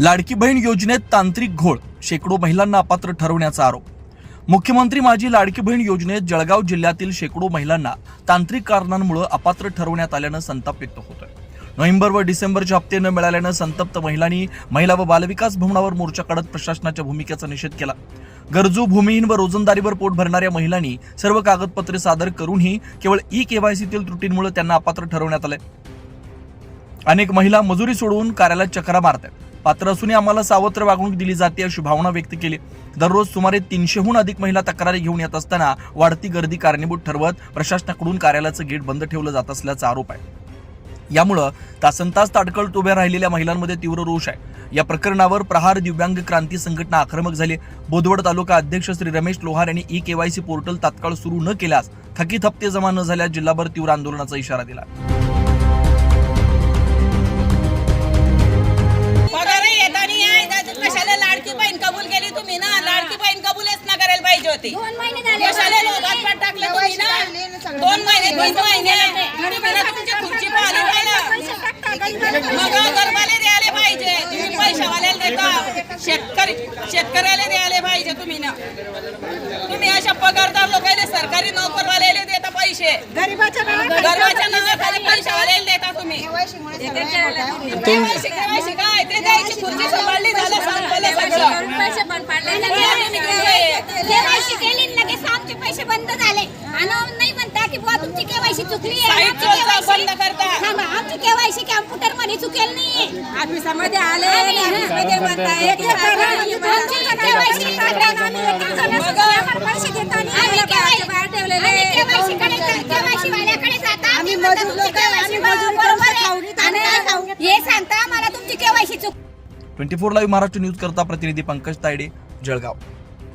लाडकी बहीण योजनेत तांत्रिक घोळ शेकडो महिलांना अपात्र ठरवण्याचा आरोप. मुख्यमंत्री माझी लाडकी बहीण योजनेत जळगाव जिल्ह्यातील शेकडो महिलांना तांत्रिक कारणांमुळे अपात्र ठरवण्यात आल्यानं संताप व्यक्त होतोय. नोव्हेंबर व डिसेंबरचे हप्ते न मिळाल्यानं संतप्त महिलांनी महिला व बालविकास भवनावर मोर्चा काढत प्रशासनाच्या भूमिकेचा निषेध केला. गरजू भूमिहीन व रोजंदारीवर पोट भरणाऱ्या महिलांनी सर्व कागदपत्रे सादर करूनही केवळ ई केवायसीतील त्रुटींमुळे त्यांना अपात्र ठरवण्यात आले अनेक महिला मजुरी सोडवून कार्यालयात चक्रा मारतात पात्र असूनही आम्हाला सावत्र वागणूक दिली जाते अशी भावना व्यक्त केली. दररोज सुमारे तीनशेहून अधिक महिला तक्रारी घेऊन येत असताना वाढती गर्दी कारणीभूत ठरवत प्रशासनाकडून कार्यालयाचं गेट बंद ठेवलं जात असल्याचा आरोप आहे. यामुळं तासनतास ताडकळत उभ्या राहिलेल्या महिलांमध्ये तीव्र रोष आहे. या प्रकरणावर प्रहार दिव्यांग क्रांती संघटना आक्रमक झाली. बोदवड तालुका अध्यक्ष श्री रमेश लोहार यांनी ई केवायसी पोर्टल तात्काळ सुरू न केल्यास थकीत हप्ते जमा न झाल्यास जिल्हाभर तीव्र आंदोलनाचा इशारा दिला. पाहिजे होती. दोन महिने झाले कशाला लोकात पाठ टाकले तुम्ही ना? दोन महिने तीन महिने. खुर्ची पाहिली पाहिलं. मग गरबाले द्यायला पाहिजे. तुम्ही पैशावाल्याला देता. शेतकरी शेतकऱ्याला द्यायला पाहिजे तुम्ही ना. तुम्ही अशा पगारदार लोकांना सरकारी नोकरवाल्याला देता पैसे. गरीबाच्या गरबाच्या नावाखाली पैशावाल्याला देता तुम्ही. केवायसी काय? ते द्यायची खुर्ची सांभाळली झालं संपलं सगळं पैसे पण पाडले केवायसी केली न लगेच आमचे पैसे बंद झाले. आणि नाही म्हणता की बुवा तुमची केवायसी चुकली आहे. आमची KYC. थांबा, केवायसी कॅम्प्युटरमध्ये चुकेल नाही ऑफिसामध्ये आले ऑफिसमध्ये म्हणताय. की आमची KYC काढताना आम्ही एक जणांना आम्हाला पैसे देताना आम्ही KYC बाहेर ठेवलेले आम्ही KYC कडे KYC वाल्याकडे जाता आम्ही म्हणतो तुमची KYC बरोबर आहे. आणि हे सांगता आम्हाला तुमची केवायसी चुक twenty four live Maharashtra news करता प्रतिनिधी पंकज तायडे जळगाव.